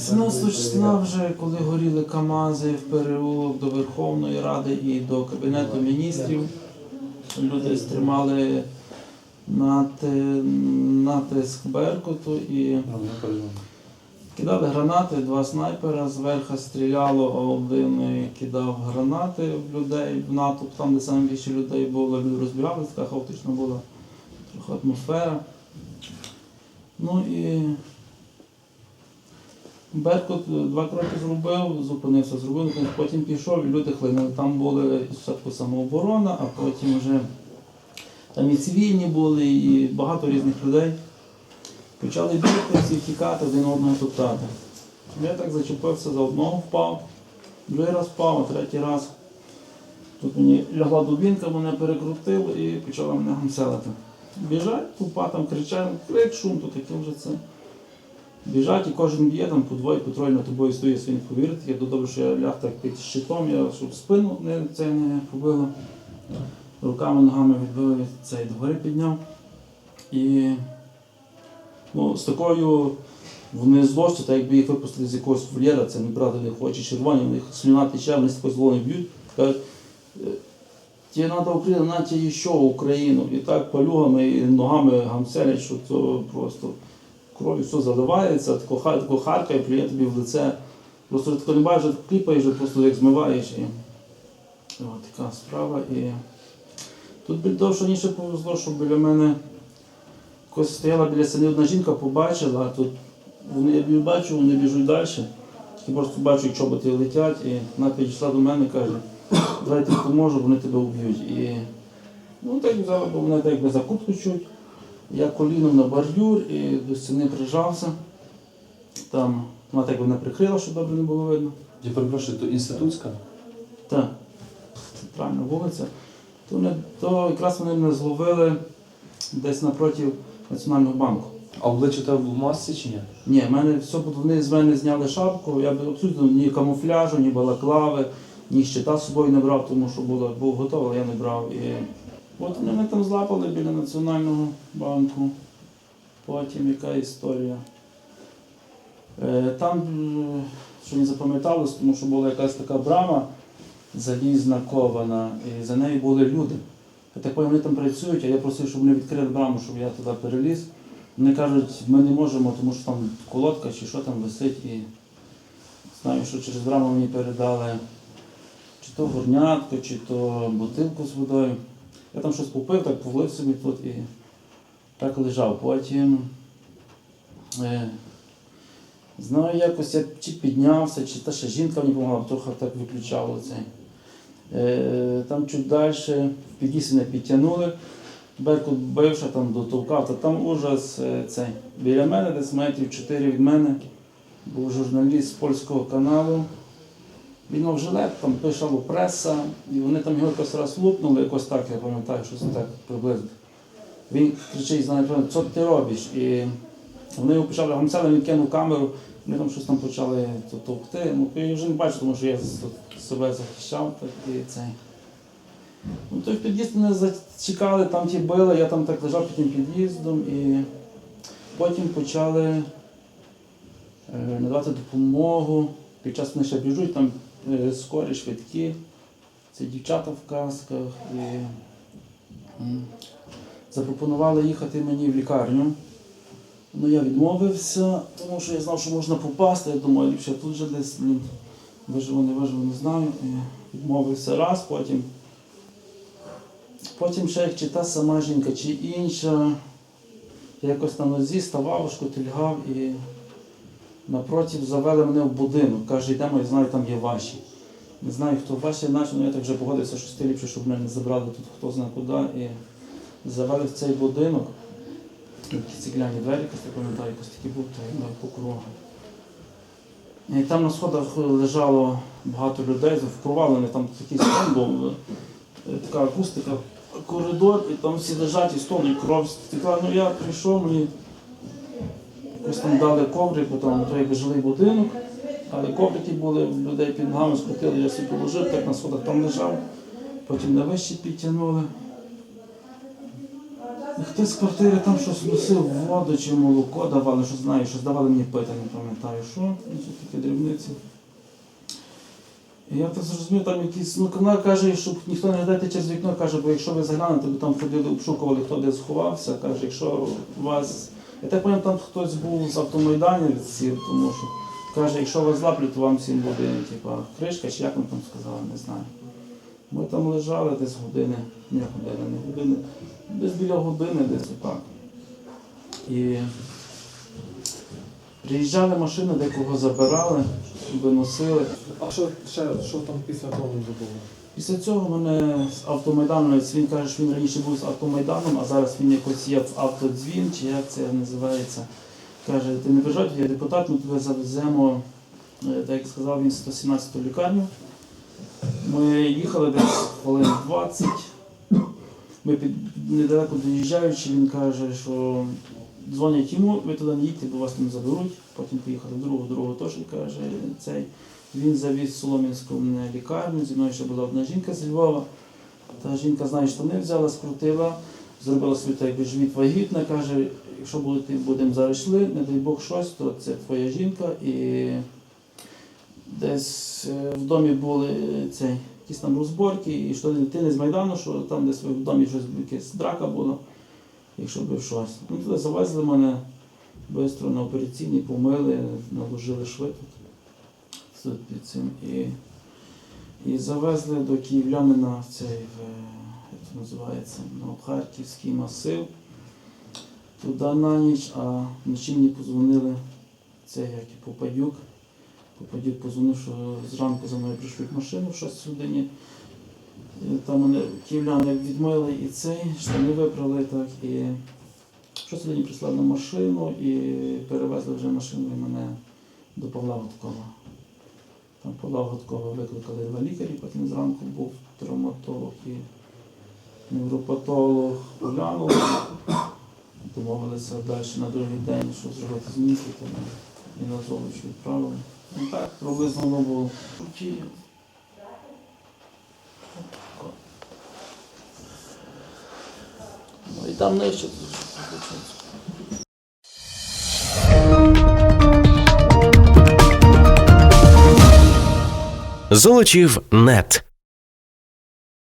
17 числа вже, коли горіли КАМАЗи в переулок до Верховної Ради і до Кабінету міністрів, люди стримали натиск Беркуту і кидали гранати, два снайпера зверху стріляло, а один кидав гранати в людей в натовп, там, де саме більше людей було, люди розбігалися, така хаотична була трохи атмосфера. Ну і Беркут е, два кроки зробив, зупинився, зробив, потім пішов, люди хлинули. Там були спочатку самооборона, а потім вже там і цивільні були, і багато різних людей. Почали бігти, всі тікати, один одного топтати. Я так зачепився, за одного впав, другий раз впав, а третій раз. Тут мені лягла дубінка, мене перекрутило і почала мене гамселити. Біжать, тупа там кричать, крик, шум, то таке вже це. Біжать і кожен б'є там по двоє, по троє над тобою стоїть, ви не повірите. Я добре, що я ляг так під щитом, я щоб спину не, це не побило. Руками, ногами відбив, цей догори підняв. І ну, з такою вони злостю, так якби їх випустили з якогось вольєра, це не брати не хоче, червоні, в них слюна тече, вони з такою злою б'ють. Кажуть, «Е, треба Україна, на тебе ще Україну. І так палюгами і ногами гамселять, що то просто кров'ю все заливається, тако тако харкає, плює тобі в лице. Просто тако не бачиш, кліпаєш, просто як змиваєш. І... От така справа. І... Тут біля того, що повезло, що біля мене якось стояла біля стіни одна жінка, побачила, а тут вони, я бачу, вони біжуть далі. Тільки просто бачу, як чоботи летять, і вона підійшла до мене і каже, давай я тобі поможу, вони тебе вб'ють. І ну так взяла, бо мене так якби за чуть. Я коліном на бордюр і до стіни прижався. Там вона так мене прикрила, щоб добре не було видно. Я перепрошую, то інститутська? Так, центральна вулиця. То, не, то якраз вони мене зловили десь напроти Національного банку. А обличчя тебе в масці чи ні? Ні, в мене все вони з мене зняли шапку, я б абсолютно ні камуфляжу, ні балаклави, ні щита з собою не брав, тому що було, був готовий, але я не брав. І от вони мене там злапали біля Національного банку. Потім яка історія. Е, Там, е, що не запам'яталось, тому що була якась така брама залізна кована, і за нею були люди. Я так вони там працюють, а я просив, щоб вони відкрили браму, щоб я туди переліз. Вони кажуть, ми не можемо, тому що там колодка чи що там висить. І знаю, що через браму мені передали чи то горнятко, чи то бутилку з водою. Я там щось попив, так повлив собі тут і так лежав. Потім е, знаю, якось я чи піднявся, чи та ще жінка мені допомагала, трохи так виключало цей. Е, там чуть далі в під'їзд мене підтягнули. Беркут бивши там дотовкав, та там ужас е, цей. Біля мене, десь метрів 4 від мене, був журналіст з польського каналу. Він мав жилет, там пишало преса, і вони там його якось раз лупнули, якось так, я пам'ятаю, що це так приблизно. Він кричить, знає, що ти робиш? І вони його почали гамцяли, він кинув камеру, вони там щось там почали товкти. Ну, я вже не бачу, тому що я себе захищав, так і цей. Ну, той під'їзд мене зачекали, там ті били, я там так лежав під тим під'їздом і потім почали е, надавати допомогу. Під час вони ще біжуть, там скорі, швидкі, це дівчата в касках. І, запропонували їхати мені в лікарню. Ну я відмовився, тому що я знав, що можна попасти. Я думаю, ліпше тут же десь блін, виживу, не виживу, не знаю. І відмовився раз, потім. Потім ще чи та сама жінка, чи інша. Я якось на нозі ставав, шкотильгав і напротив завели мене в будинок. Каже, йдемо, я знаю, там є ваші. Не знаю, хто ваші, наче, ну я так вже погодився, що ти ліпше, щоб мене не забрали тут хто знає куди. І завели в цей будинок. Якісь цегляні двері, якось я пам'ятаю, якось такий був, я по кругу. І там на сходах лежало багато людей, вкровавлений, там такий стон був, е, така акустика, коридор, і там всі лежать і стон, і кров стекла. Ну я прийшов, мені якось там дали коврик, бо там той якби жилий будинок, але коврики були людей під ногами, скрутили, я собі положив, так на сходах там лежав, потім на вищі підтягнули. Хтось з квартири там щось носив воду чи молоко давали, що знаю, щось давали мені пити, не пам'ятаю що. Ну, це такі дрібниці. І я так зрозумів, там якісь, ну вона каже, щоб ніхто не глядати через вікно, каже, бо якщо ви заглянете, то там ходили, обшукували, хто де сховався, каже, якщо вас. Я так пам'ятаю, там хтось був з автомайданівців, тому що каже, якщо вас злаплять, то вам всім буде типа, кришка, чи як вони там сказали, не знаю. Ми там лежали десь години, не години, не години, десь біля години, десь отак. І приїжджали машини, декого забирали, виносили. А що ще що там після того було? Після цього мене з автомайдану, він каже, що він раніше був з автомайданом, а зараз він якось є в автодзвін, чи як це називається. Каже, ти не переживай, я депутат, ми тебе завеземо, е, так як сказав він, 117-ту лікарню. Ми їхали десь хвилин 20. Ми під недалеко доїжджаючи, він каже, що дзвонять йому, ви туди не їдьте, бо вас там заберуть. Потім поїхали в другу, другу теж каже цей. Він завіз Солом'янську мене лікарню, зі мною ще була одна жінка з Львова. Та жінка, знає, штани взяла, скрутила, зробила собі так, якби живіт вагітна, каже, якщо будемо зараз йшли, не дай Бог щось, то це твоя жінка. І десь е, в домі були е, цей, якісь там розборки, і що ти не з Майдану, що там десь в домі щось якась драка була, якщо би щось. Ну, туди завезли мене швидко на операційні, помили, наложили шви тут під цим. І, і завезли до київлянина цей, як це називається, ну, Харківський масив. Туди на ніч, а вночі мені позвонили, це як і Попадюк. Попадюк позвонив, що зранку за мною прийшли машину в 6 годині. І Там мене київляни відмили і цей, штани випрали так. І 6 годині прислали на машину і перевезли вже машину і мене до Павла Гудкова. Там Павла Гудкова викликали два лікарі, потім зранку був травматолог і невропатолог оглянули. Домовилися далі на другий день, що зробити змінки, то і на зович відправили. Ну так, приблизно воно було. Ну і там нижче. Золочів нет.